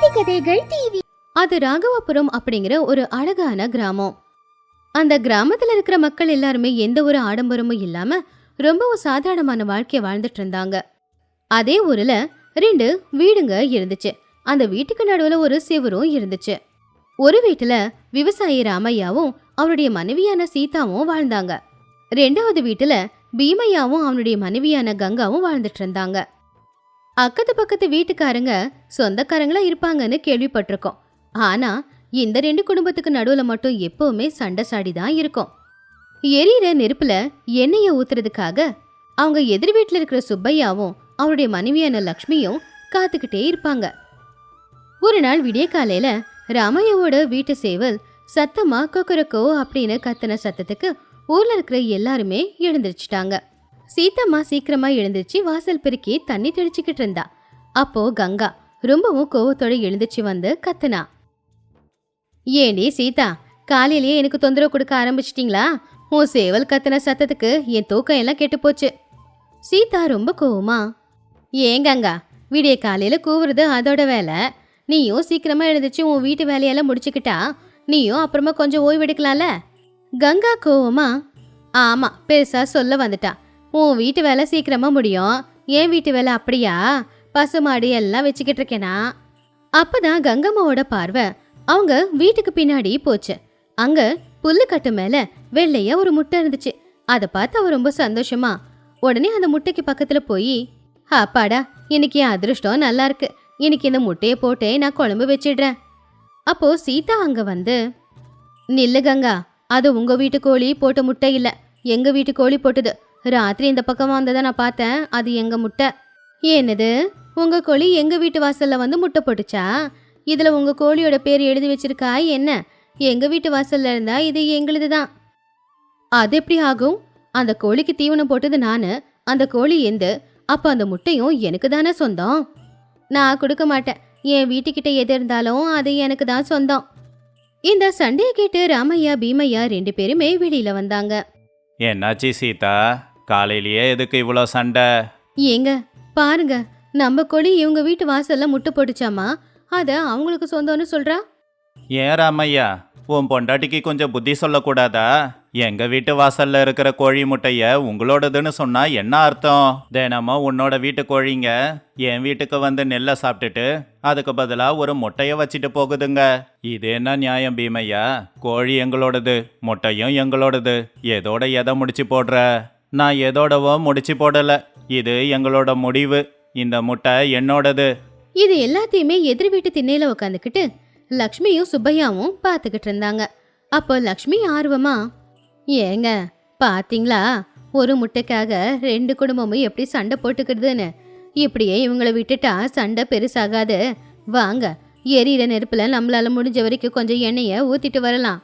கதைகள் டிவி அது ராகவபுரம் அப்படிங்கிற ஒரு அழகான கிராமம். அந்த கிராமத்துல இருக்கிற மக்கள் எல்லாருமே எந்த ஒரு ஆடம்பரமும் இல்லாம ரொம்பவும் சாதாரணமான வாழ்க்கையை வாழ்ந்துட்டு இருந்தாங்க. அதே ஊர்ல ரெண்டு வீடுங்க இருந்துச்சு. அந்த வீட்டுக்கு நடுவுல ஒரு சிவரும் இருந்துச்சு. ஒரு வீட்டுல விவசாயி ராமையாவும் அவருடைய மனைவியான சீதாவும் வாழ்ந்தாங்க. ரெண்டாவது வீட்டுல பீமையாவும் அவனுடைய மனைவியான கங்காவும் வாழ்ந்துட்டு இருந்தாங்க. அக்கத்து பக்கத்து வீட்டுக்காரங்க சொந்தக்காரங்களா இருப்பாங்கன்னு கேள்விப்பட்டிருக்கோம். ஆனா இந்த ரெண்டு குடும்பத்துக்கு நடுவுல மட்டும் எப்பவுமே சண்டை சாடி தான் இருக்கும். எரியிற நெருப்புல எண்ணெயை ஊத்துறதுக்காக அவங்க எதிர் வீட்டில் இருக்கிற சுப்பையாவும் அவருடைய மனைவியான லக்ஷ்மியும் காத்துக்கிட்டே இருப்பாங்க. ஒரு நாள் விடிய காலையில ராமையாவோட வீட்டு சேவல் சத்தமா கொக்கரக்கோ அப்படின்னு கத்துன சத்தத்துக்கு ஊர்ல இருக்கிற எல்லாருமே எழுந்திருச்சிட்டாங்க. சீத்தம்மா சீக்கிரமா எழுந்திருச்சு வாசல் பெருக்கி தண்ணி தெளிச்சுக்கிட்டு இருந்தா. அப்போ கங்கா ரொம்பவும் கோவத்தோட எழுந்திருச்சு வந்து கத்துனா. ஏண்டி சீதா காலையிலேயே எனக்கு தொந்தரவு கொடுக்க ஆரம்பிச்சிட்டிங்களா? உன் சேவல் கத்துன சத்தத்துக்கு என் தூக்கம் எல்லாம் கெட்டு போச்சு சீதா ரொம்ப கோவமா ஏன் கங்கா விடிய காலையில கூவுறது அதோட வேலை. நீயும் சீக்கிரமா எழுந்துச்சு உன் வீட்டு வேலையெல்லாம் முடிச்சுக்கிட்டா நீயும் அப்புறமா கொஞ்சம் ஓய்வெடுக்கலாம்ல கங்கா கோவமா ஆமா பெருசா சொல்ல வந்துட்டா. உன் வீட்டு வேலை சீக்கிரமா முடியும். என் வீட்டு வேலை அப்படியா? பசுமாடு எல்லாம் வச்சுக்கிட்டு இருக்கேனா? அப்பதான் கங்கம்மாவோட பார்வை அவங்க வீட்டுக்கு பின்னாடி போச்சு. அங்க புல்லுக்கட்டு மேல வெள்ளையா ஒரு முட்டை இருந்துச்சு. அதை பார்த்து அவ ரொம்ப சந்தோஷமா உடனே அந்த முட்டைக்கு பக்கத்துல போய் அப்பாடா இன்னைக்கு என் அதிர்ஷ்டம் நல்லா இருக்கு. இன்னைக்கு இந்த முட்டையை போட்டு நான் குழம்பு வச்சிடுறேன். அப்போ சீதா அங்க வந்து நில்லு கங்கா அது உங்க வீட்டு கோழி போட்ட முட்டை இல்ல. எங்க வீட்டு கோழி போட்டது ராத்திரி இந்த பக்கமாக வந்ததை நான் பார்த்தேன். அது எங்க முட்டை? என்னது? உங்க கோழி எங்க வீட்டு வாசல்ல வந்து முட்டை போட்டுச்சா? இதுல உங்க கோழியோட பேர் எழுதி வச்சிருக்கா? என்ன? எங்க வீட்டு வாசல்ல இருந்தா இது எங்களுது தான் அது எப்படி ஆகும்? அந்த கோழிக்கு தீவனம் போட்டது நானு. அந்த கோழி எந்து? அப்ப அந்த முட்டையும் எனக்கு தானே சொந்தம்? நான் கொடுக்க மாட்டேன். என் வீட்டுக்கிட்ட எது இருந்தாலும் அது எனக்கு தான் சொந்தம். இந்த சண்டையை கேட்டு ராமையா பீமையா ரெண்டு பேருமே வெளியில வந்தாங்க. என்னாச்சு சீதா? காலையிலேயே எதுக்கு இவ்வளோ சண்டை? ஏங்க பாருங்க நம்ம கோழி இவங்க வீட்டு வாசல்ல முட்டை போட்டுச்சாமா? அத அவங்களுக்கு சொந்தம்னு சொல்றா? ஏன் ராமையா உன் பொண்டாட்டிக்கு கொஞ்சம் புத்தி சொல்லக்கூடாதா? எங்க வீட்டு வாசல்ல இருக்கிற கோழி முட்டைய உங்களோடதுன்னு சொன்னா என்ன அர்த்தம்? தினமும் உன்னோட வீட்டு கோழிங்க என் வீட்டுக்கு வந்து நெல்லை சாப்பிட்டுட்டு அதுக்கு பதிலா ஒரு முட்டைய வச்சுட்டு போகுதுங்க. இது என்ன நியாயம் பீமையா? கோழி எங்களோடது முட்டையும் எங்களோடது. எதோட எதை முடிச்சு போடுற? நான் எதோடவோ முடிச்சு போடல. இது எங்களோட முடிவு. இந்த முட்டை என்னோடது. இது எல்லாத்தையுமே எதிர் வீட்டு திண்ணையில உட்காந்துக்கிட்டு லக்ஷ்மியும் சுப்பையாவும் பார்த்துக்கிட்டு இருந்தாங்க. அப்போ லக்ஷ்மி ஆர்வமா ஏங்க பாத்தீங்களா? ஒரு முட்டைக்காக ரெண்டு குடும்பமும் எப்படி சண்டை போட்டுக்கிறதுன்னு? இப்படியே இவங்களை விட்டுட்டா சண்டை பெருசாகாது. வாங்க எரியிற நெருப்புல நம்மளால முடிஞ்ச வரைக்கும் கொஞ்சம் எண்ணெயை ஊத்திட்டு வரலாம்.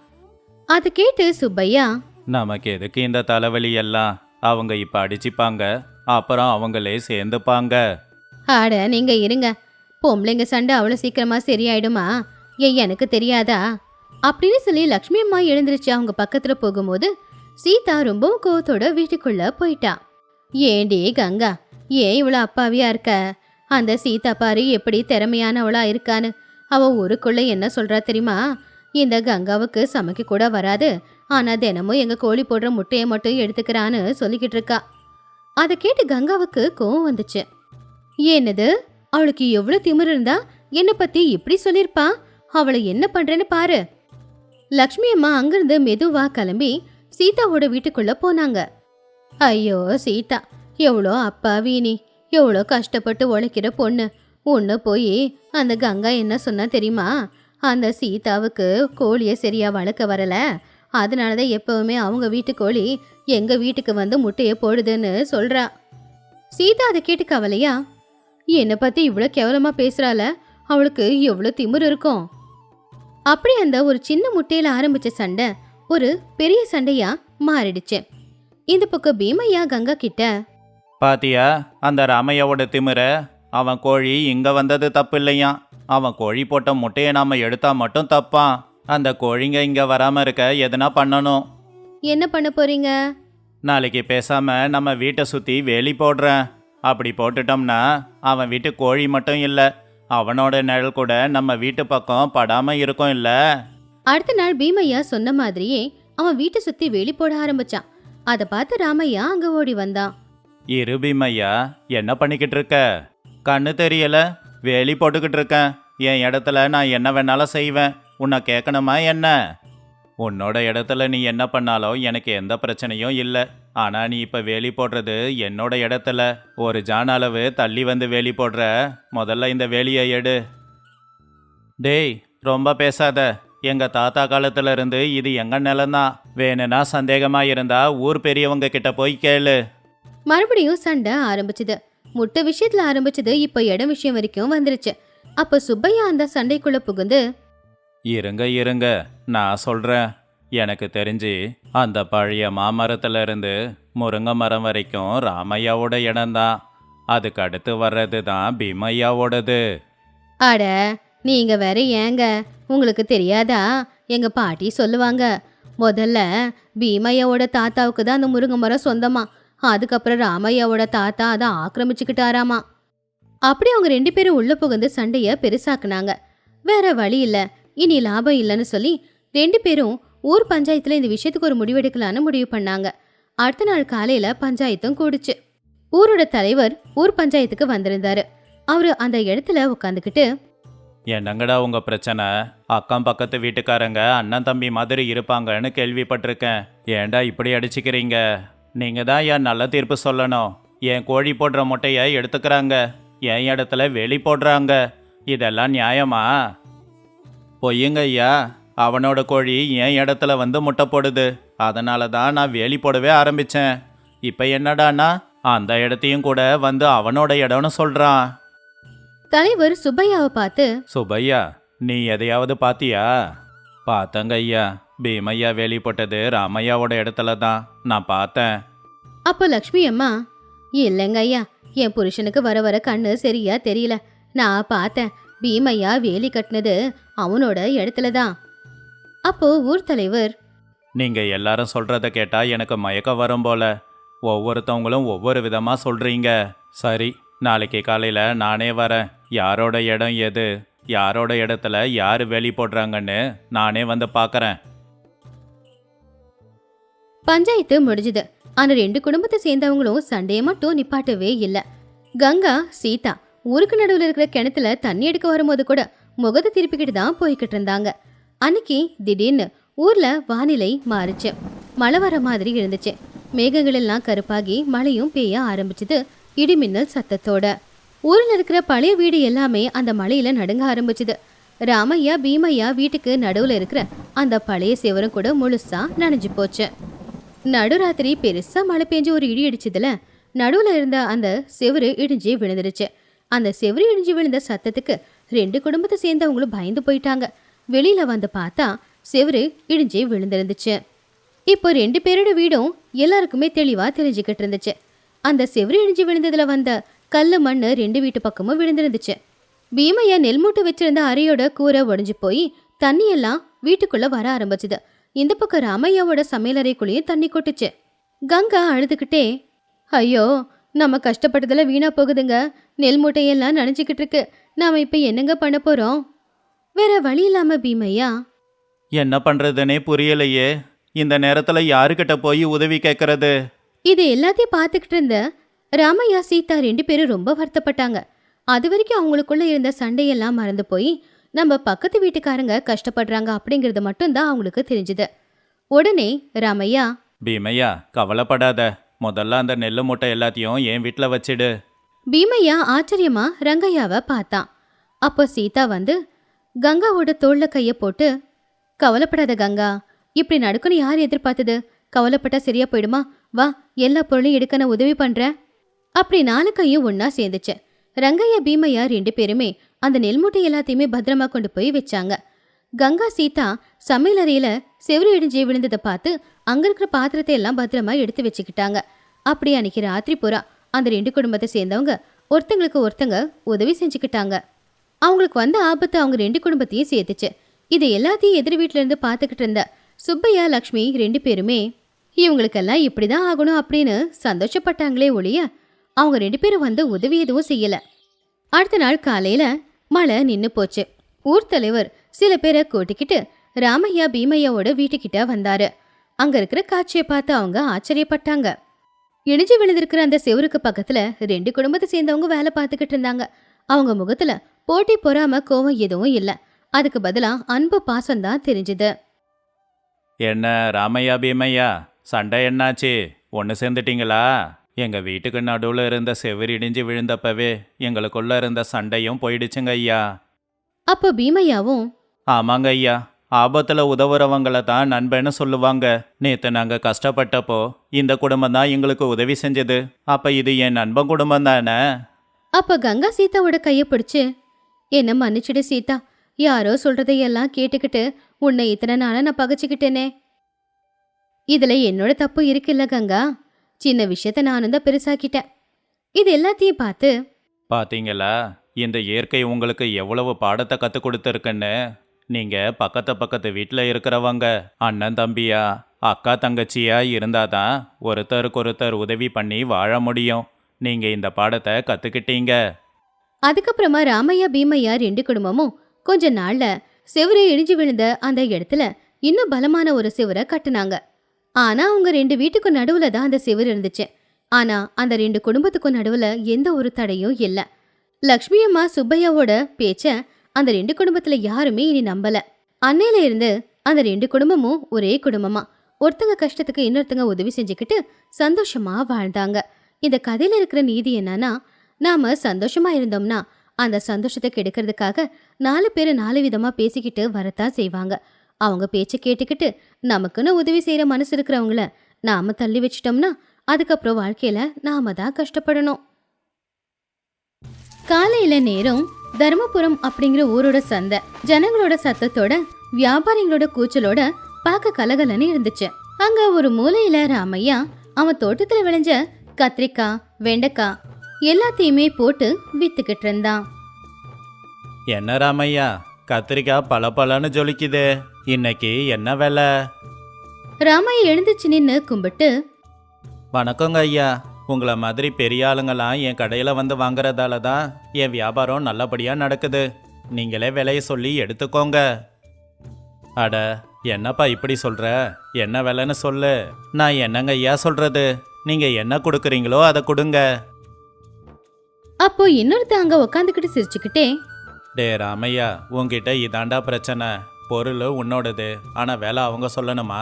அதை கேட்டு சுப்பையா நமக்கு எதுக்கு இந்த தலைவலி எல்லாம்? அவங்க இப்ப அடிச்சுப்பாங்க. அப்புறம் அவங்களே சேர்ந்துப்பாங்க. ஆட நீங்க இருங்க. பொம்பளைங்க சண்டை அவ்வளோ சீக்கிரமா சரியாயிடுமா? ஏன் எனக்கு தெரியாதா? அப்படின்னு சொல்லி லக்ஷ்மி அம்மா எழுந்திருச்சு அவங்க பக்கத்துல போகும்போது சீதா ரொம்பவும் கோவத்தோட வீட்டுக்குள்ள போயிட்டா. ஏண்டி கங்கா ஏன் இவ்வளோ அப்பாவியா இருக்க? அந்த சீதா பாரு எப்படி திறமையானவளா இருக்கான்னு. அவ ஊருக்குள்ள என்ன சொல்றா தெரியுமா? இந்த கங்காவுக்கு சமைக்க கூட வராது. ஆனால் தினமும் எங்கள் கோழி போடுற முட்டையை மட்டும் எடுத்துக்கிறான்னு சொல்லிக்கிட்டு இருக்கா. அதை கேட்டு கங்காவுக்கு கோவம் வந்துச்சு. என்னது? அவளுக்கு எவ்வளோ திமிர் இருந்தா என்னை பற்றி இப்படி சொல்லியிருப்பா? அவளை என்ன பண்ணுறேன்னு பாரு. லக்ஷ்மி அம்மா அங்கிருந்து மெதுவாக கிளம்பி சீதாவோட வீட்டுக்குள்ளே போனாங்க. ஐயோ சீதா எவ்வளோ அப்பாவி நீ எவ்வளோ கஷ்டப்பட்டு உழைக்கிற பொண்ணு. ஒன்று போய் அந்த கங்கா என்ன சொன்னா தெரியுமா? அந்த சீதாவுக்கு கோழியை சரியாக வளர்க்க வரலை. அதனால தான் எப்பவுமே அவங்க வீட்டு கோழி எங்கள் வீட்டுக்கு வந்து முட்டையை போடுதுன்னு சொல்கிறா சீதா அதை கேட்டு கவலையா என்னை பற்றி இவ்வளோ கேவலமாக பேசுகிறால அவளுக்கு எவ்வளோ திமிர் இருக்கும்? அப்படி அந்த ஒரு சின்ன முட்டையில் ஆரம்பித்த சண்டை ஒரு பெரிய சண்டையா மாறிடுச்சு. இந்த பக்கம் பீமையா கங்கா கிட்ட பாத்தியா அந்த ராமையாவோட திமிர அவன் கோழி இங்க வந்தது தப்பு இல்லையா அவன் கோழி போட்ட முட்டையை நாம எடுத்தா மட்டும் தப்பான் அந்த கோழிங்க இங்க வராம இருக்க எதனா பண்ணணும். என்ன பண்ண போறீங்க? நாளைக்கு பேசாம நம்ம வீட்டை சுத்தி வேலி போடுறேன். அப்படி போட்டுட்டோம்னா அவன் வீட்டு கோழி மட்டும் இல்லை அவனோட நிழல் கூட நம்ம வீட்டு பக்கம் படாம இருக்கும் இல்ல? அடுத்த நாள் பீமையா சொன்ன மாதிரியே அவன் வீட்டை சுத்தி வேலி போட ஆரம்பிச்சான். அதை பார்த்து ராமையா அங்க ஓடி வந்தான். இரு பீமையா என்ன பண்ணிக்கிட்டு இருக்க? கண்ணு தெரியல வேலி போட்டுக்கிட்டு இருக்கேன். என் இடத்துல நான் என்ன வேணாலும் செய்வேன். உன்னை கேட்கணுமா என்ன? உன்னோட இடத்துல நீ என்ன பண்ணாலும் எனக்கு எந்த பிரச்சனையும் இல்லை. ஆனால் நீ இப்போ வேலி போடுறது என்னோட இடத்துல. ஒரு ஜான் அளவு தள்ளி வந்து வேலி போடுற. முதல்ல இந்த வேலியை எடு. டேய் ரொம்ப பேசாத. எங்கள் தாத்தா காலத்துல இருந்து இது எங்க நிலம்தான் வேணும்னா சந்தேகமாக இருந்தா ஊர் பெரியவங்க கிட்ட போய் கேளு. மறுபடியும் சண்டை ஆரம்பிச்சுது. முட்டை விஷயத்தில் ஆரம்பிச்சது இப்போ இடம் விஷயம் வரைக்கும் வந்துருச்சு. அப்போ சுப்பையா அந்த சண்டைக்குள்ளே புகுந்து இருங்க இருங்க. நான் சொல்கிறேன் எனக்கு தெரிஞ்சு அந்த பழைய மாமரத்துல இருந்து முருங்கை மரம் வரைக்கும் ராமையாவோட இடம்தான் அதுக்கு அடுத்து வர்றது தான் பீமையாவோடது. அட நீங்க வேற ஏங்க? உங்களுக்கு தெரியாதா? எங்க பாட்டி சொல்லுவாங்க முதல்ல பீமையாவோட தாத்தாவுக்கு தான் அந்த முருங்கை மரம் சொந்தமா. அதுக்கப்புறம் ராமையாவோட தாத்தா அதை ஆக்கிரமிச்சுக்கிட்டாராமா. அப்படி அவங்க ரெண்டு பேரும் உள்ள புகுந்து சண்டைய பெருசாக்குனாங்க. வேற வழி இல்லை. இனி லாபம் இல்லைன்னு சொல்லி ரெண்டு பேரும் ஊர் பஞ்சாயத்தில் இந்த விஷயத்துக்கு ஒரு முடிவெடுக்கலான்னு முடிவு பண்ணாங்க. அடுத்த நாள் காலையில் பஞ்சாயத்தும் கூடுச்சு. ஊரோட தலைவர் ஊர் பஞ்சாயத்துக்கு வந்திருந்தாரு. அவரு அந்த இடத்துல உட்காந்துக்கிட்டு என்னங்கடா உங்க பிரச்சனை? அக்கம் பக்கத்து வீட்டுக்காரங்க அண்ணன் தம்பி மாதிரி இருப்பாங்கன்னு கேள்விப்பட்டிருக்கேன். ஏன்டா இப்படி அடிச்சுக்கிறீங்க? நீங்க தான் என் நல்ல தீர்ப்பு சொல்லணும்? என் கோழி போடுற முட்டையை எடுத்துக்கிறாங்க? என் இடத்துல வெளி போடுறாங்க? இதெல்லாம் நியாயமா? பொய்யுங்க ஐயா அவனோட கோழி என் இடத்துல வந்து முட்டை போடுது? அதனால தான் நான் வேலி போடவே ஆரம்பிச்சேன். இப்போ என்னடான்னா அந்த இடத்தையும் கூட வந்து அவனோட இடம்னு சொல்றான். தலைவர் சுப்பையாவை பார்த்து சுப்பையா நீ எதையாவது பாத்தியா? பார்த்தங்க ஐயா பீமையா வேலி போட்டது ராமையாவோட இடத்துல தான். நான் பார்த்தேன். அப்போ லக்ஷ்மி அம்மா இல்லைங்க ஐயா என் புருஷனுக்கு வர வர கண்ணு சரியா தெரியல. நான் பார்த்தேன். பீமையா வேலி கட்டினது அவனோட இடத்துல தான். அப்போ ஊர் தலைவர் நீங்க எல்லாரும் சொல்றத கேட்டா எனக்கு மயக்கம் வரும் போல. ஒவ்வொருத்தவங்களும் ஒவ்வொரு விதமா சொல்றீங்க. சரி நாளைக்கு காலையில நானே வரேன். யாரோட இடம் எது? யாரோட இடத்துல யாரு வேலி போடுறாங்கன்னு நானே வந்து பார்க்கறேன் பஞ்சாயத்து முடிஞ்சுது. ஆனா ரெண்டு குடும்பத்தை சேர்ந்தவங்களும் சண்டையை மட்டும் நிப்பாட்டவே இல்ல. கங்கா சீதா ஊருக்கு நடுவுல இருக்கிற கிணத்துல தண்ணி எடுக்க வரும்போது கூட முகத்தை திருப்பிக்கிட்டு தான் போய்கிட்டு இருந்தாங்க அன்னைக்கு திடீர்னு ஊர்ல வானிலை மாறுச்சு. மழை வர மாதிரி இருந்துச்சு. மேகங்கள் எல்லாம் கருப்பாகி மழையும் பெய்ய ஆரம்பிச்சது இடிமின்னல் சத்தத்தோட. ஊரில் இருக்கிற பழைய வீடு எல்லாமே அந்த மழையில நடுங்க ஆரம்பிச்சுது. ராமையா பீமையா வீட்டுக்கு நடுவுல இருக்கிற அந்த பழைய சிவரும் கூட முழுசா நனைஞ்சு போச்சு. நடுராத்திரி பெருசா மழை பெஞ்சு ஒரு இடி இடிச்சதுல நடுவுல இருந்த அந்த செவுரு இடிஞ்சு விழுந்துருச்சு. அந்த செவுரு இடிஞ்சு விழுந்த சத்தத்துக்கு ரெண்டு குடும்பத்தை சேர்ந்தவங்களும் பயந்து போயிட்டாங்க. வெளியில வந்து பார்த்தா செவுரு இடிஞ்சு விழுந்திருந்துச்சு. இப்போ ரெண்டு பேரோட வீடும் எல்லாருக்குமே தெளிவாக தெரிஞ்சுக்கிட்டு இருந்துச்சு. அந்த செவுரு இடிஞ்சு விழுந்ததுல வந்த கல் மண் ரெண்டு வீட்டு பக்கமும் விழுந்திருந்துச்சு. பீமையா நெல் மூட்டை வச்சிருந்த அறையோட கூரை உடஞ்சு போய் தண்ணியெல்லாம் வீட்டுக்குள்ளே வீட்டுக்குள்ள வர ஆரம்பிச்சுது. இந்த பக்கம் ராமையாவோட சமையலறைக்குள்ளேயும் தண்ணி கொட்டுச்சு. கங்கா அழுதுகிட்டே ஐயோ நம்ம கஷ்டப்பட்டதில் வீணா போகுதுங்க. நெல் மூட்டையெல்லாம் நினச்சிக்கிட்டு இருக்கு. நாம இப்ப என்னங்க பண்ண போறோம்? வேற வழி இல்லாம பீமையா? என்ன பண்றதுனே புரியலையே. இந்த நேரத்துல யாருக்கிட்ட போய் உதவி கேட்கறது இது எல்லாத்தையும் பார்த்துக்கிட்டு இருந்த ராமையா சீதா ரெண்டு பேரும் ரொம்ப வருத்தப்பட்டாங்க. அது வரைக்கும் அவங்களுக்குள்ள இருந்த சண்டையெல்லாம் மறந்து போய் நம்ம பக்கத்து வீட்டுக்காரங்க கஷ்டப்படுறாங்க அப்படிங்கிறது மட்டும்தான் அவங்களுக்கு தெரிஞ்சுது. உடனே ராமையா பீமையா கவலைப்படாத. முதல்ல அந்த நெல்லு மூட்டை எல்லாத்தையும் என் வீட்டில் வச்சிடு. பீமையா ஆச்சரியமா ரங்கையாவை பார்த்தான் அப்போ சீதா வந்து கங்காவோட தோள்ல கைய போட்டு கவலைப்படாத கங்கா இப்படி நடக்குன்னு யார் எதிர்பார்த்தது? கவலைப்பட்டா சரியா போயிடுமா? வா எல்லா பொருளையும் எடுக்க நான் உதவி பண்றேன். அப்படி நாலு கையும் ஒன்னா சேர்ந்துச்சு. ரங்கையா பீமையா ரெண்டு பேருமே அந்த நெல்மூட்டை எல்லாத்தையுமே பத்திரமா கொண்டு போய் வச்சாங்க. கங்கா சீதா சமையலறையில செவுரு இடிஞ்சு விழுந்ததை பார்த்து அங்க இருக்கிற பாத்திரத்தை எல்லாம் பத்திரமா எடுத்து வச்சுக்கிட்டாங்க. அப்படி அன்னைக்கு ராத்திரி புறா அந்த ரெண்டு குடும்பத்தை சேர்ந்தவங்க ஒருத்தங்களுக்கு ஒருத்தங்க உதவி செஞ்சுக்கிட்டாங்க. அவங்களுக்கு வந்த ஆபத்து அவங்க ரெண்டு குடும்பத்தையும் சேர்த்துச்சு. இது எல்லாத்தையும் எதிர் வீட்டிலேருந்து இருந்து பார்த்துக்கிட்டு இருந்த சுப்பையா லக்ஷ்மி ரெண்டு பேருமே இவங்களுக்கெல்லாம் இப்படி தான் ஆகணும் அப்படின்னு சந்தோஷப்பட்டாங்களே ஒழிய அவங்க ரெண்டு பேரும் வந்து உதவி எதுவும் செய்யல. அடுத்த நாள் காலையில மழை நின்று போச்சு. ஊர் தலைவர் சில பேரை கூட்டிக்கிட்டு ராமையா பீமையாவோட வீட்டுக்கிட்ட வந்தாரு. அங்க இருக்கிற காட்சியை பார்த்து அவங்க ஆச்சரியப்பட்டாங்க. இடிஞ்சு விழுந்திருக்கிற அந்த செவருக்கு பக்கத்துல ரெண்டு குடும்பத்தை சேர்ந்தவங்க வேலை பார்த்துக்கிட்டு இருந்தாங்க. அவங்க முகத்துல போட்டி பொறாம கோவம் எதுவும் இல்ல. அதுக்கு பதிலா அன்பு பாசம் தான் தெரிஞ்சுது. என்ன ராமையா பீமையா? சண்டை என்னாச்சு? ஒன்று சேர்ந்துட்டீங்களா? எங்கள் வீட்டுக்கு நடுவில் இருந்த செவுரு இடிஞ்சு விழுந்தப்பவே எங்களுக்குள்ள இருந்த சண்டையும் போயிடுச்சுங்க ஐயா. அப்போ பீமையாவும் ஆமாங்க ஐயா. ஆபத்தில் உதவுறவங்கள தான் நண்பன்னு சொல்லுவாங்க. நேற்று நாங்கள் கஷ்டப்பட்டப்போ இந்த குடும்பம் தான் எங்களுக்கு உதவி செஞ்சது. அப்போ இது என் நண்பன் குடும்பம் தானே? அப்ப கங்கா சீதாவோட கைய பிடிச்சு என்ன மன்னிச்சிடு சீதா. யாரோ சொல்றதையெல்லாம் கேட்டுக்கிட்டு உன்னை இத்தனை நாளா நான் பகைச்சுக்கிட்டேனே. இதுல என்னோட தப்பு இருக்குல்ல கங்கா. சின்ன விஷயத்த நானும் தான் பெருசாக்கிட்டேன். இது எல்லாத்தையும் பார்த்து பாத்தீங்களா? இந்த இயற்கை உங்களுக்கு எவ்வளவு பாடத்தை கற்றுக் கொடுத்துருக்குன்னு. நீங்கள் பக்கத்து பக்கத்து வீட்டில் இருக்கிறவங்க அண்ணன் தம்பியா அக்கா தங்கச்சியா இருந்தாதான் ஒருத்தருக்கு ஒருத்தர் உதவி பண்ணி வாழ முடியும். நீங்கள் இந்த பாடத்தை கற்றுக்கிட்டீங்க அதுக்கப்புறமா ராமையா பீமையா ரெண்டு குடும்பமும் கொஞ்ச நாள்ல செவுரு இடிஞ்சு விழுந்த அந்த இடத்துல இன்னும் பலமான ஒரு செவுரை கட்டுனாங்க. ஆனா அவங்க ரெண்டு வீட்டுக்கும் நடுவுல தான் அந்த செவுரு இருந்துச்சு. ஆனா அந்த ரெண்டு குடும்பத்துக்கும் நடுவுல எந்த ஒரு தடையும் இல்லை. லக்ஷ்மி அம்மா சுப்பையாவோட பேச்ச அந்த ரெண்டு குடும்பத்துல யாருமே இனி நம்பல. அன்னையில இருந்து அந்த ரெண்டு குடும்பமும் ஒரே குடும்பமா. ஒருத்தங்க கஷ்டத்துக்கு இன்னொருத்தங்க உதவி செஞ்சுக்கிட்டு சந்தோஷமா வாழ்ந்தாங்க. இந்த கதையில இருக்கிற நீதி என்னன்னா நாம சந்தோஷமா இருந்தோம்னா அந்த சந்தோஷத்தை கெடுக்கிறதுக்காக நாலு பேர் நாலு விதமா பேசிக்கிட்டு வரத்தான் செய்வாங்க. அவங்க பேச்சை கேட்டுக்கிட்டு நமக்குன்னு உதவி செய்யற மனசு இருக்கிறவங்கள நாம தள்ளி வச்சிட்டோம்னா அதுக்கப்புறம் வாழ்க்கையில நாம தான் கஷ்டப்படணும். காலையில நேரம் தர்மபுரம் அப்படிங்கிற ஊரோட சந்தை. ஜனங்களோட சத்தத்தோட வியாபாரிங்களோட கூச்சலோட பார்க்க கலகலன்னு இருந்துச்சு. அங்க ஒரு மூலையில ராமையா அவன் தோட்டத்துல விளைஞ்ச கத்திரிக்காய் வெண்டைக்காய் எல்லாத்தையுமே போட்டு வித்துக்கிட்டு இருந்தான். என்ன ராமையா கத்திரிக்காய் பல பலன்னு ஜொலிக்குது இன்னைக்கு என்ன விலை? ராமையா எழுந்துச்சு நின்னு கும்பிட்டு வணக்கங்க ஐயா. உங்களை மாதிரி பெரிய ஆளுங்களாம் என் கடையில் வந்து வாங்குறதால தான் என் வியாபாரம் நல்லபடியாக நடக்குது. நீங்களே விலையை சொல்லி எடுத்துக்கோங்க. அட என்னப்பா இப்படி சொல்கிற என்ன விலைன்னு சொல்லு. நான் என்னங்க ஐயா சொல்கிறது நீங்கள் என்ன கொடுக்குறீங்களோ அதை கொடுங்க. அப்போ இன்னொருத்த அங்க உக்காந்துக்கிட்டு சிரிச்சுக்கிட்டே டே ராமையா உன்கிட்ட இதாண்டா பிரச்சனை. பொருள் உன்னோடது. ஆனால் விலை அவங்க சொல்லணுமா?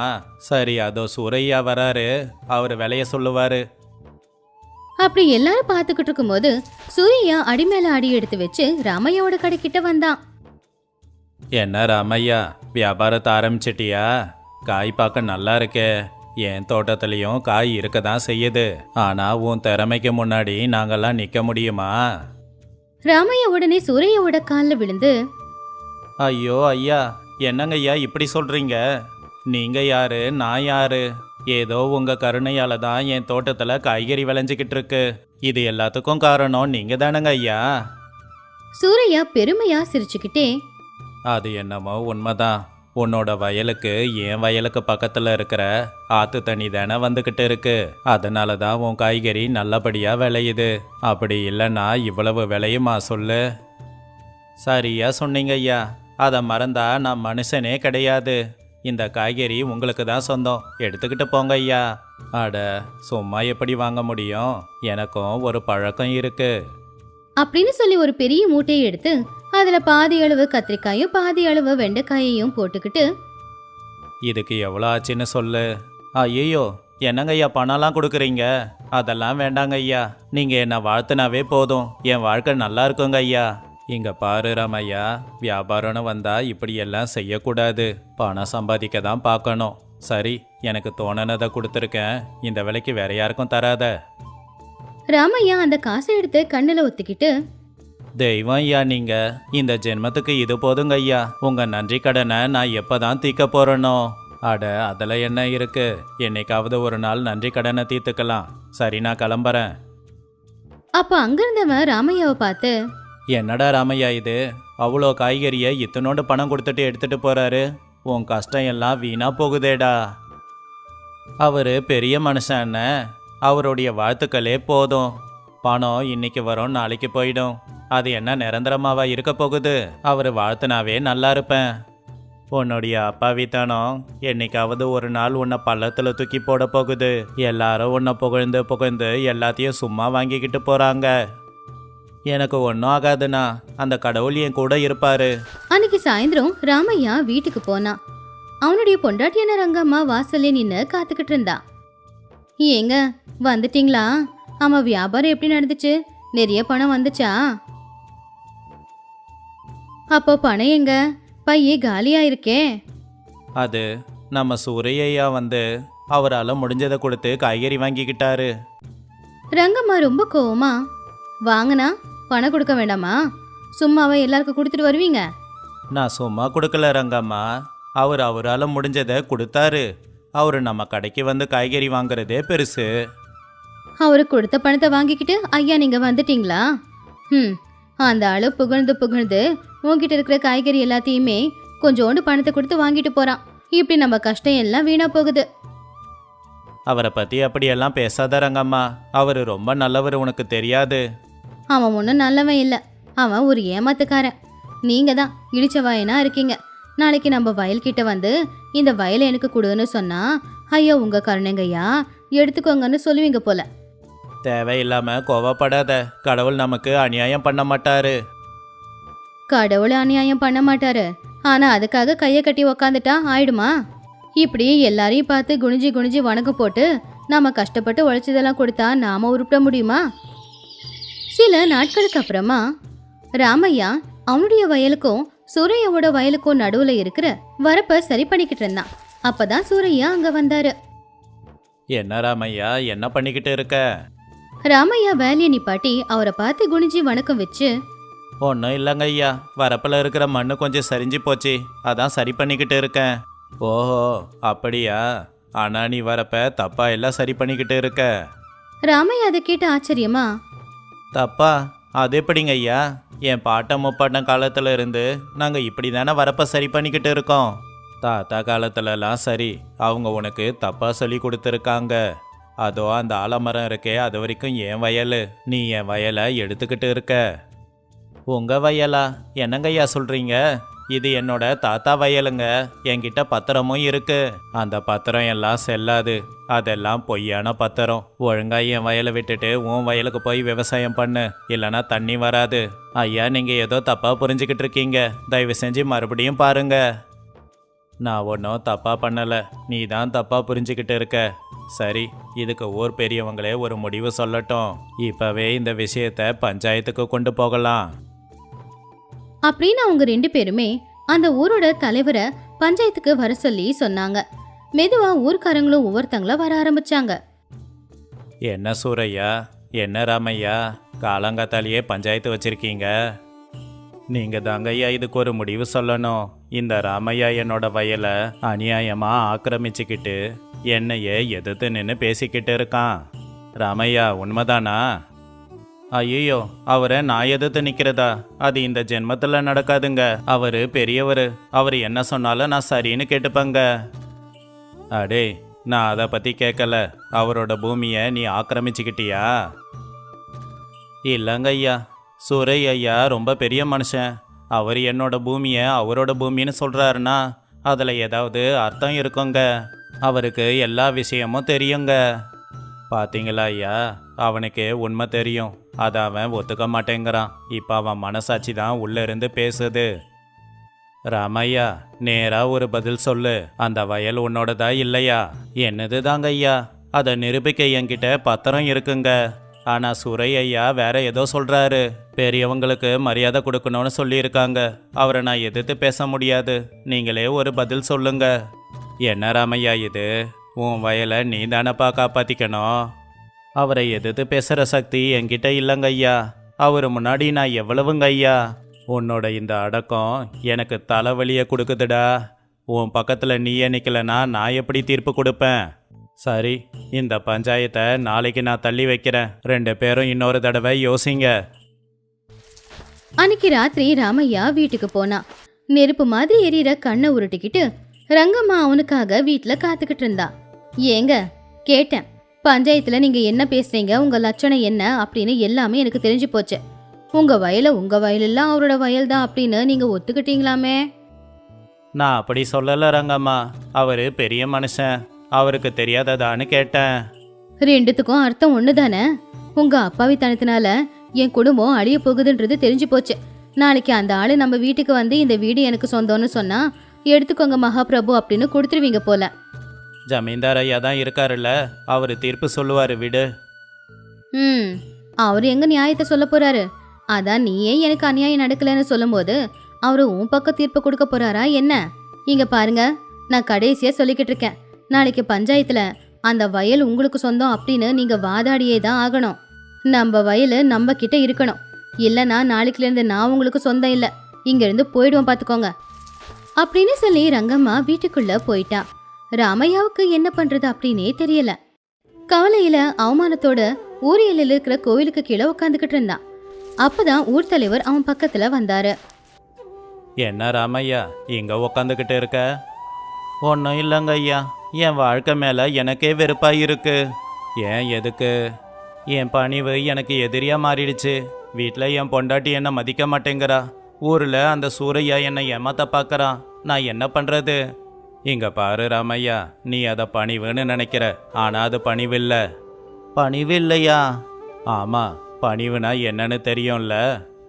சரி அதோ சூரையா வராரு. அவர் விலையை சொல்லுவார். அப்படி எல்லாரும் பார்த்துக்கிட்டு இருக்கும்போது சூர்யா அடி மேல அடி எடுத்து வச்சு ராமையாவோட கடைக்கிட்ட வந்தான். என்ன ராமையா வியாபாரத்தை ஆரம்பிச்சிட்டியா? காய் பார்க்க நல்லா இருக்கே. என் தோட்டத்துலேயும் காய் இருக்க தான் செய்யுது. ஆனால் உன் திறமைக்கு முன்னாடி நாங்கெல்லாம் நிற்க முடியுமா? ராமையா உடனே சூர்யாவோட கால்ல விழுந்து ஐயோ ஐயா என்னங்க ஐயா இப்படி சொல்கிறீங்க நீங்கள் யாரு நான் யாரு? ஏதோ உங்கள் கருணையால் தான் என் தோட்டத்தில் காய்கறி விளைஞ்சிக்கிட்டு இருக்கு. இது எல்லாத்துக்கும் காரணம் நீங்கள் தானங்க ஐயா? சூர்யா பெருமையா சிரிச்சுக்கிட்டே அது என்னமோ உண்மைதான். உன்னோட வயலுக்கு என் வயலுக்கு பக்கத்தில் இருக்கிற ஆத்து தண்ணி தானே வந்துக்கிட்டு இருக்கு. அதனால தான் உன் காய்கறி நல்லபடியாக விளையுது. அப்படி இல்லைன்னா இவ்வளவு விளையுமா சொல்லு? சரியா சொன்னீங்க ஐயா. அதை மறந்தா நான் மனுஷனே கிடையாது. இந்த காய்கறி உங்களுக்கு தான் சொந்தம். எடுத்துக்கிட்டு போங்க ஐயா. அட சும்மா எப்படி வாங்க முடியும்? எனக்கும் ஒரு பழக்கம் இருக்கு. அப்படின்னு சொல்லி ஒரு பெரிய மூட்டையை எடுத்து அதுல பாதி அளவு கத்திரிக்காயும் பாதி அளவு வெண்டைக்காயையும் போட்டுக்கிட்டு இதுக்கு எவ்வளோ ஆச்சுன்னு சொல்லு. ஐயோ என்னங்க ஐயா பணம்லாம் கொடுக்குறீங்க? அதெல்லாம் வேண்டாங்க ஐயா. நீங்கள் என்னை வாழ்த்துனாவே போதும். என் வாழ்க்கை நல்லா இருக்குங்க ஐயா. இங்கே பாரு ராமையா வியாபாரம்னு வந்தால் இப்படியெல்லாம் செய்யக்கூடாது. பணம் சம்பாதிக்க தான் பார்க்கணும். சரி எனக்கு தோணுனதை கொடுத்துருக்கேன். இந்த விலைக்கு வேற யாருக்கும் தராத. ராமையா அந்த காசை எடுத்து கண்ணுல ஒத்திக்கிட்டு தெய்வம் ஐயா நீங்க இந்த ஜென்மத்துக்கு இது போதுங்க ஐயா. உங்க நன்றி கடனை நான் எப்பதான் தீர்க்க போறேனோ? அட அதில் என்ன இருக்கு? என்னைக்காவது ஒரு நாள் நன்றி கடனை தீர்த்துக்கலாம். சரி நான் கிளம்புறேன். அப்ப அங்க இருந்தவன் ராமையாவை பார்த்து என்னடா ராமையா இது? அவ்வளோ காய்கறியை இத்தனோண்டு பணம் கொடுத்துட்டு எடுத்துகிட்டு போகிறாரு உன் கஷ்டம் எல்லாம் வீணா போகுதேடா. அவர் பெரிய மனுஷன். அவருடைய வாழ்த்துக்களே போதும். பணம் இன்னைக்கு வரும் நாளைக்கு போயிடும். அது என்ன நிரந்தரமாவா இருக்க போகுது? அவர் வாழ்த்துனாவே நல்லா இருப்பேன். உன்னுடைய அப்பாவித்தனம் என்னைக்காவது ஒரு நாள் உன்னை பள்ளத்தில் தூக்கி போட போகுது. எல்லாரும் உன்னை புகழ்ந்து புகழ்ந்து எல்லாத்தையும் சும்மா வாங்கிக்கிட்டு போகிறாங்க எனக்கு ஒன்றும் ஆகாதுண்ணா அந்த கடவுள் என் கூட இருப்பாரு. அன்னைக்கு சாயந்தரம் ராமையா வீட்டுக்கு போனான் அவனுடைய பொண்டாட்டியான ரங்கம்மா வாசல்ல நின்னு காத்துக்கிட்டு இருந்தா. ஏங்க வந்துட்டீங்களா? ஆமா வியாபாரம் எப்படி நடந்துச்சு? நிறைய பணம் வந்துச்சா? அப்போ பணம் எங்க? பையே காலியா இருக்கே அது நம்ம சூரையா வந்து அவரால் முடிஞ்சதை கொடுத்து காய்கறி வாங்கிக்கிட்டாரு. ரங்கம்மா ரொம்ப கோவமா வாங்கண்ணா பணம் கொடுக்க வேண்டாமா? சும்மாவே எல்லாருக்கும் கொடுத்துட்டு வருவீங்க? நான் சும்மா கொடுக்கல ரங்கம்மா. அவர் அவரால் முடிஞ்சதை கொடுத்தாரு. அவர் நம்ம கடைக்கு வந்து காய்கறி வாங்குறதே பெருசு. அவரு கொடுத்த பணத்தை வாங்கிக்கிட்டு ஐயா நீங்க வந்துட்டீங்களா? ம் அந்த ஆளு புகழ்ந்து புகழ்ந்து உன்கிட்ட இருக்கிற காய்கறி எல்லாத்தையுமே கொஞ்சோண்டு பணத்தை கொடுத்து வாங்கிட்டு போறான். இப்படி நம்ம கஷ்டம் எல்லாம் வீணா போகுது. அவரை பற்றி அப்படியெல்லாம் பேசாத ரங்கம்மா. அவர் ரொம்ப நல்லவர் உனக்கு தெரியாது. அவன் ஒன்றும் நல்லவன் இல்லை. அவன் ஒரு ஏமாத்துக்காரன். நீங்க தான் இடிச்ச இருக்கீங்க. நாளைக்கு நம்ம வயல்கிட்ட வந்து இந்த வயலை எனக்கு கொடுன்னு சொன்னா ஐயா உங்க கருணைங்கய்யா எடுத்துக்கோங்கன்னு சொல்லுவீங்க போல. தேவையில்லாமல் கோவப்படாத. கடவுள் நமக்கு அநியாயம் பண்ண மாட்டாரு. கடவுள் அநியாயம் பண்ண மாட்டாரு. ஆனா அதுக்காக கையை கட்டி உக்காந்துட்டா ஆயிடுமா? இப்படி எல்லாரையும் பார்த்து குனிஞ்சி குனிஞ்சி வணக்கம் போட்டு நாம கஷ்டப்பட்டு உழைச்சதெல்லாம் கொடுத்தா நாம உருப்பிட முடியுமா? சில நாட்களுக்கு அப்புறமா ராமையா அவனுடைய வயலுக்கும் சூரையாவோட வயலுக்கும் நடுவுல இருக்கிற வரப்ப சரி பண்ணிக்கிட்டு இருந்தான். அப்பதான் சூரையா அங்க வந்தாரு. என்ன ராமையா என்ன பண்ணிக்கிட்டு இருக்க? ராமையா வேலையை நிப்பாட்டி அவரை பார்த்து குனிஞ்சி வணக்கம் வச்சு ஒன்றும் இல்லைங்க ஐயா வரப்பில் இருக்கிற மண்ணு கொஞ்சம் சரிஞ்சு போச்சு. அதான் சரி பண்ணிக்கிட்டு இருக்கேன். ஓஹோ அப்படியா? ஆனால் நீ வரப்ப தப்பா எல்லாம் சரி பண்ணிக்கிட்டு இருக்க. ராமையா அதை கேட்டு ஆச்சரியமா தப்பா? அது எப்படிங்க ஐயா? என் பாட்டம் முப்பாட்டம் காலத்துல இருந்து நாங்கள் இப்படி தானே வரப்ப சரி பண்ணிக்கிட்டு இருக்கோம். தாத்தா காலத்துலலாம் சரி. அவங்க உனக்கு தப்பா சொல்லி கொடுத்துருக்காங்க. அதோ அந்த ஆலமரம் இருக்கே அது வரைக்கும் என் வயல். நீ என் வயலை எடுத்துக்கிட்டு இருக்க. உங்கள் வயலா? என்னங்கய்யா சொல்கிறீங்க இது என்னோட தாத்தா வயலுங்க. என்கிட்ட பத்திரமும் இருக்கு. அந்த பத்திரம் எல்லாம் செல்லாது. அதெல்லாம் பொய்யான பத்திரம். ஒழுங்கா என் வயலை விட்டுட்டு உன் வயலுக்கு போய் விவசாயம் பண்ணு. இல்லைன்னா தண்ணி வராது. ஐயா நீங்க ஏதோ தப்பா புரிஞ்சுக்கிட்டு இருக்கீங்க. தயவு செஞ்சு மறுபடியும் பாருங்க. நான் ஒன்றும் தப்பா பண்ணல. நீ தான் தப்பா புரிஞ்சுக்கிட்டு இருக்க. சரி இதுக்கு ஊர் பெரியவங்களே ஒரு முடிவு சொல்லட்டும். இப்பவே இந்த விஷயத்த பஞ்சாயத்துக்கு கொண்டு போகலாம். அப்படின்னு அவங்க ரெண்டு பேருமே அந்த ஊரோட தலைவரை பஞ்சாயத்துக்கு வர சொல்லி சொன்னாங்க. மெதுவா ஊர்க்காரங்களும் ஒவ்வொருத்தங்களும் வர ஆரம்பிச்சாங்க. என்ன சூரையா? என்ன ராமையா? காலங்காத்தாலேயே பஞ்சாயத்து வச்சிருக்கீங்க. நீங்க தாங்கய்யா இதுக்கு ஒரு முடிவு சொல்லணும். இந்த ராமையா என்னோட வயலை அநியாயமா ஆக்கிரமிச்சுக்கிட்டு என்னையே எதிர்த்து நின்று பேசிக்கிட்டு இருக்கான். ராமையா உண்மைதானா? ஐயோ அவரை நான் எதிர்த்து நிக்கிறதா? அது இந்த ஜென்மத்துல நடக்காதுங்க. அவரு பெரியவர். அவர் என்ன சொன்னாலும் நான் சரின்னு கேட்டுப்பேங்க. அடே நான் அதை பத்தி கேட்கல. அவரோட பூமியை நீ ஆக்கிரமிச்சுக்கிட்டியா? இல்லைங்க ஐயா. சுரை ஐயா ரொம்ப பெரிய மனுஷன். அவர் என்னோட பூமியை அவரோட பூமின்னு சொல்கிறாருன்னா அதில் ஏதாவது அர்த்தம் இருக்குங்க. அவருக்கு எல்லா விஷயமும் தெரியுங்க. பார்த்தீங்களா ஐயா? அவனுக்கு உண்மை தெரியும். அதை அவன் ஒத்துக்க மாட்டேங்கிறான். இப்போ அவன் மனசாட்சி தான் உள்ளே இருந்து பேசுது. ராமையா நேரா ஒரு பதில் சொல்லு. அந்த வயல் உன்னோடதா இல்லையா? என்னது தாங்க ஐயா? அதை நிரூபிக்க என்கிட்ட பத்திரம் இருக்குங்க. ஆனா சுரை ஐயா வேற ஏதோ சொல்றாரு. பெரியவங்களுக்கு மரியாதை கொடுக்கணும்னு சொல்லியிருக்காங்க. அவரை நான் எதிர்த்து பேச முடியாது. நீங்களே ஒரு பதில் சொல்லுங்க. என்ன ராமையா இது? உன் வயலை நீ தானப்பா காப்பாத்திக்கணும்? அவரை எதிர்த்து பேசுகிற சக்தி என்கிட்ட இல்லைங்க ஐயா அவர் முன்னாடி நான் எவ்வளவுங்க ஐயா உன்னோட இந்த அடக்கம் எனக்கு தலைவலியை கொடுக்குதுடா. உன் பக்கத்தில் நீயே நிற்கலனா நான் எப்படி தீர்ப்பு கொடுப்பேன்? சரி இந்த பஞ்சாயத்தை நாளைக்கு நான் தள்ளி வைக்கிறேன். ரெண்டு பேரும் இன்னொரு தடவை யோசிங்க. அன்னைக்கு ராத்திரி ராமையா வீட்டுக்கு போனான் நெருப்பு மாதிரி எரியற கண்ணை உருட்டிக்கிட்டு ரங்கம்மா அவனுக்காக வீட்டில் காத்துக்கிட்டு இருந்தா. ஏங்க கேட்டேன். பஞ்சாயத்துல நீங்க என்ன பேசுறீங்க? உங்க லட்சணம் என்ன? அப்படின்னு எல்லாமே எனக்கு தெரிஞ்சு போச்சு. உங்க வயல உங்க வயலெல்லாம் அவரோட வயல் தான் அப்படின்னு நீங்க ஒத்துக்கிட்டீங்களாமே? நான் அப்படி சொல்லல ரங்கம்மா. அவரு பெரிய மனுஷன். அவருக்கு தெரியாததான்னு கேட்டேன். ரெண்டுத்துக்கும் அர்த்தம் ஒண்ணுதானே? உங்க அப்பாவி தனத்தினால என் குடும்பம் அழிய போகுதுன்றது தெரிஞ்சு போச்சு. நாளைக்கு அந்த ஆளு நம்ம வீட்டுக்கு வந்து இந்த வீடு எனக்கு சொந்தம்னு சொன்னா எடுத்துக்கோங்க மகாபிரபு அப்படின்னு கொடுத்துருவீங்க போல. ஜமீன்தார் ஐயா தான் இருக்காருல்ல அவர் தீர்ப்பு சொல்லுவார் விடு. ம் அவர் எங்க நியாயத்தை சொல்ல போறாரு? அதான் நீயே எனக்கு அநியாயம் நடக்கலன்னு சொல்லும்போது அவரு உன் பக்கம் தீர்ப்பு கொடுக்க போறாரா என்ன? இங்க பாருங்க நான் கடைசியா சொல்லிக்கிட்டு இருக்கேன். நாளைக்கு பஞ்சாயத்துல அந்த வயல் உங்களுக்கு சொந்தம் அப்படின்னு நீங்க வாதாடியே தான் ஆகணும். நம்ம வயல் நம்ம கிட்ட இருக்கணும். இல்லைன்னா நாளைக்குல இருந்து நான் உங்களுக்கு சொந்தம் இல்லை. இங்க இருந்து போயிடுவோம் பாத்துக்கோங்க. அப்படின்னு சொல்லி ரங்கம்மா வீட்டுக்குள்ள போயிட்டா. ராமையாவுக்கு என்ன பண்றது அப்படின்னே தெரியல. கவலையில அவமானத்தோட ஊரியலில் இருக்கிற கோவிலுக்கு கீழே உட்காந்துக்கிட்டு இருந்தான். அப்பதான் ஊர் தலைவர் அவன் பக்கத்துல வந்தாரு. என்ன ராமையா இங்க உக்காந்துக்கிட்டு இருக்க? ஒன்றும் இல்லைங்க ஐயா என் வாழ்க்கை மேலே எனக்கே வெறுப்பாக இருக்கு ஏன் எதுக்கு? என் பணிவு எனக்கு எதிரியா மாறிடுச்சு. வீட்டில் என் பொண்டாட்டி என்னை மதிக்க மாட்டேங்கிறா. ஊரில் அந்த சூரையா என்னை ஏமாத்த பார்க்கறான் நான் என்ன பண்ணுறது இங்க பாரு ராமையா நீ அதை பணிவுன்னு நினைக்கிற. ஆனால் அது பணிவில்லை. பணிவு இல்லையா ஆமாம் பணிவுனா என்னன்னு தெரியும்ல.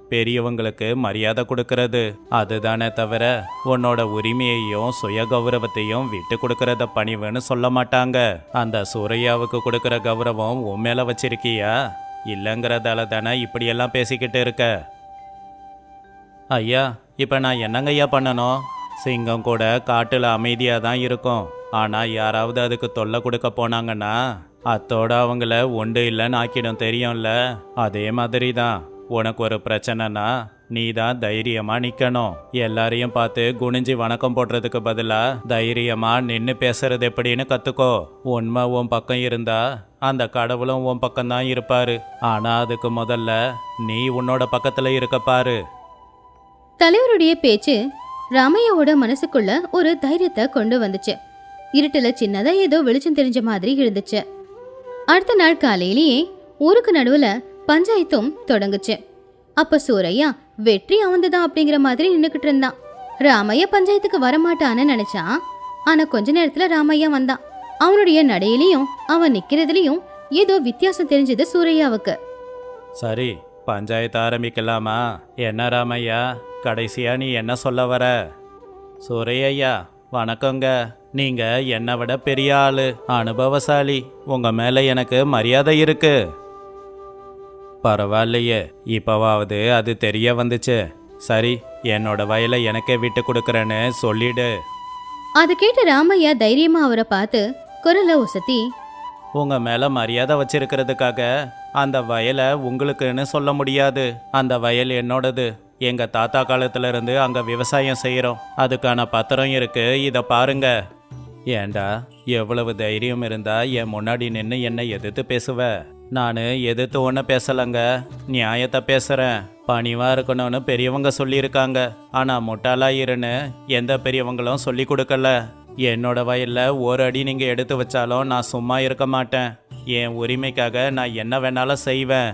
பெரியவங்களுக்கு மரியாதை கொடுக்கறது. அதுதானே தவிர உன்னோட உரிமையையும் சுய கௌரவத்தையும் விட்டு கொடுக்கறத பணிவுன்னு சொல்ல மாட்டாங்க. அந்த சூரையாவுக்கு கொடுக்கற கௌரவம் உன் மேல வச்சிருக்கியா? இல்லைங்கிறதால தானே இப்படியெல்லாம் பேசிக்கிட்டு இருக்க. ஐயா இப்போ நான் என்னங்க ஐயா பண்ணணும்? சிங்கம் கூட காட்டில் அமைதியாக தான் இருக்கும். ஆனால் யாராவது அதுக்கு தொல்லை கொடுக்க போனாங்கன்னா அத்தோட அவங்கள ஒன்று இல்லைன்னு ஆக்கிடும் தெரியும்ல. அதே மாதிரி தான் உனக்கு ஒரு பிரச்சனைனா நீ தான் தைரியமாக நிற்கணும் எல்லாரையும் பார்த்து குனிஞ்சு வணக்கம் போடுறதுக்கு பதிலாக தைரியமாக நின்று பேசுறது எப்படின்னு கற்றுக்கோ உண்மை உன் பக்கம் இருந்தா அந்த கடவுளும் உன் பக்கம்தான் இருப்பாரு. ஆனால் அதுக்கு முதல்ல நீ உன்னோட பக்கத்தில் இருக்க பாரு. தலைவருடைய பேச்சு ராமையாவோட மனசுக்குள்ள ஒரு தைரியத்தை கொண்டு வந்துச்சு. இருட்டுல சின்னதா ஏதோ வெளிச்சம் தெரிஞ்ச மாதிரி இருந்துச்சு. அடுத்த நாள் காலையிலேயே ஊருக்கு நடுவுல பஞ்சாயத்தும் தொடங்குச்சு. அப்ப சூரையா வெற்றி அவன்துதான் அப்படிங்கிற மாதிரி நின்னுக்கிட்டு இருந்தான். ராமையா பஞ்சாயத்துக்கு வரமாட்டான்னு நினைச்சான் ஆனா கொஞ்ச நேரத்துல ராமையா வந்தான். அவனுடைய நடையிலையும் அவன் நிக்கிறதுலயும் ஏதோ வித்தியாசம் தெரிஞ்சது சூரையாவுக்கு. சரி பஞ்சாயத்து ஆரம்பிக்கலாமா? என்ன ராமையா? கடைசியா நீ என்ன சொல்ல வர? சுரையா வணக்கங்க. நீங்க என்னை விட பெரிய ஆளு அனுபவசாலி. உங்க மேல எனக்கு மரியாதை இருக்கு. பரவாயில்லையே இப்பவாவது அது தெரிய வந்துச்சு. சரி என்னோட வயலை எனக்கே விட்டு கொடுக்குறேன்னு சொல்லிடு. அதை கேட்ட ராமையா தைரியமா அவரை பார்த்து குரலை உசத்தி உங்க மேல மரியாதை வச்சிருக்கிறதுக்காக அந்த வயலை உங்களுக்குன்னு சொல்ல முடியாது. அந்த வயல் என்னோடது. எங்கள் தாத்தா காலத்துல அங்கே விவசாயம் செய்கிறோம் அதுக்கான பத்திரம் இருக்குது இதை பாருங்க. ஏண்டா எவ்வளவு தைரியம் இருந்தால் என் முன்னாடி நின்று என்னை எதிர்த்து பேசுவ? நான் எதிர்த்து ஒன்று பேசலைங்க. நியாயத்தை பேசுகிறேன் பணிவாக இருக்கணும்னு பெரியவங்க சொல்லியிருக்காங்க. ஆனால் முட்டாளாயிருன்னு எந்த பெரியவங்களும் சொல்லி கொடுக்கல. என்னோட வயலில் ஒரு அடி நீங்கள் எடுத்து வச்சாலும் நான் சும்மா இருக்க மாட்டேன். என் உரிமைக்காக நான் என்ன வேணாலும் செய்வேன்.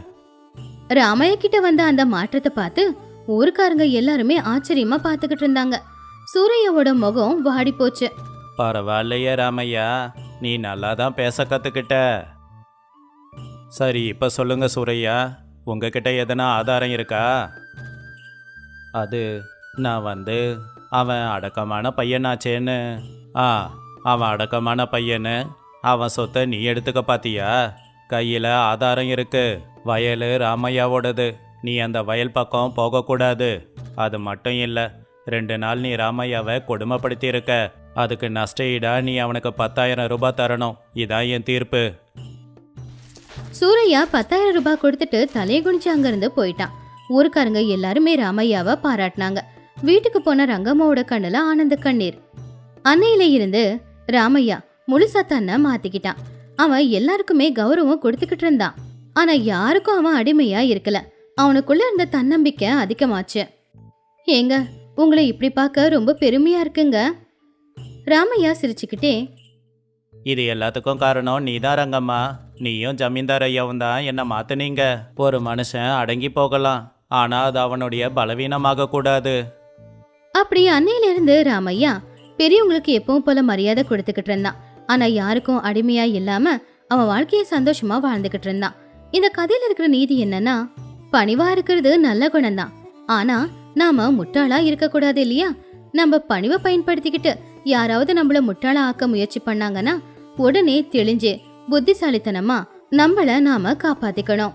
ராமையா கிட்ட வந்த அந்த மாற்றத்தை பார்த்து ஊருக்காரங்க எல்லாருமே ஆச்சரியமா பார்த்துக்கிட்டு இருந்தாங்க. சூரையாவோட முகம் வாடி போச்சு. பரவாயில்லையே ராமையா நீ நல்லா தான் பேச கற்றுக்கிட்ட சரி இப்போ சொல்லுங்க சூரையா உங்ககிட்ட எதனா ஆதாரம் இருக்கா? அது நான் வந்து அவன் அடக்கமான பையனாச்சேன்னு. ஆ அவன் அடக்கமான பையனு அவன் சொத்தை நீ எடுத்துக்க பாத்தியா? கையில் ஆதாரம் இருக்கு வயல் ராமையாவோடது. நீ அந்த வயல் பக்கம் போகக்கூடாது. அது மட்டும் இல்லை ரெண்டு நாள் நீ ராமையாவை கொடுமைப்படுத்தியிருக்க. அதுக்கு நஷ்ட ஈடா நீ அவனுக்கு பத்தாயிரம் ரூபாய் தரணும். இதான் என் தீர்ப்பு. சூரையா பத்தாயிரம் ரூபாய் கொடுத்துட்டு தலையை குனிச்சு அங்கிருந்து போயிட்டான். ஊருக்காரங்க எல்லாருமே ராமையாவை பாராட்டினாங்க. வீட்டுக்கு போன ரங்கம்மாவோட கண்ணுல ஆனந்த கண்ணீர். அன்னையில இருந்து ராமையா முழுசா தன்னை மாத்திக்கிட்டான். அவன் எல்லாருக்குமே கௌரவம் கொடுத்துக்கிட்டு இருந்தான். ஆனா யாருக்கும் அவன் அடிமையா இருக்கல. அவனுக்குள்ள இருந்த தன்னம்பிக்கை அதிகமாச்சு. ஏங்க உங்களை இப்படி பார்க்க ரொம்ப பெருமையா இருக்குங்க. ராமையா சிரிச்சுக்கிட்டே இது எல்லாத்துக்கும் காரணம் நீதான் ரங்கம்மா. நீயும் ஜமீன்தார் ஐயாவும் தான் என்னை மாத்துனீங்க. ஒரு மனுஷன் அடங்கி போகலாம். ஆனா அது அவனுடைய பலவீனமாக கூடாது. அப்படி அன்னையிலிருந்து ராமையா பெரியவங்களுக்கு எப்பவும் போல மரியாதை கொடுத்துக்கிட்டு இருந்தான். ஆனா யாருக்கும் அடிமையா இல்லாம அவன் வாழ்க்கையை சந்தோஷமா வாழ்ந்துகிட்டு இருந்தான். இந்த கதையில இருக்கிற நீதி என்னன்னா பணிவா இருக்கிறது நல்ல குணம்தான். ஆனா நாம முட்டாளா இருக்கக்கூடாது இல்லையா? நம்ம பணிவை பயன்படுத்திக்கிட்டு யாராவது நம்மள முட்டாளா ஆக்க முயற்சி பண்ணாங்கன்னா உடனே தெளிஞ்சு புத்திசாலித்தனமா நம்மள நாம காப்பாத்திக்கணும்.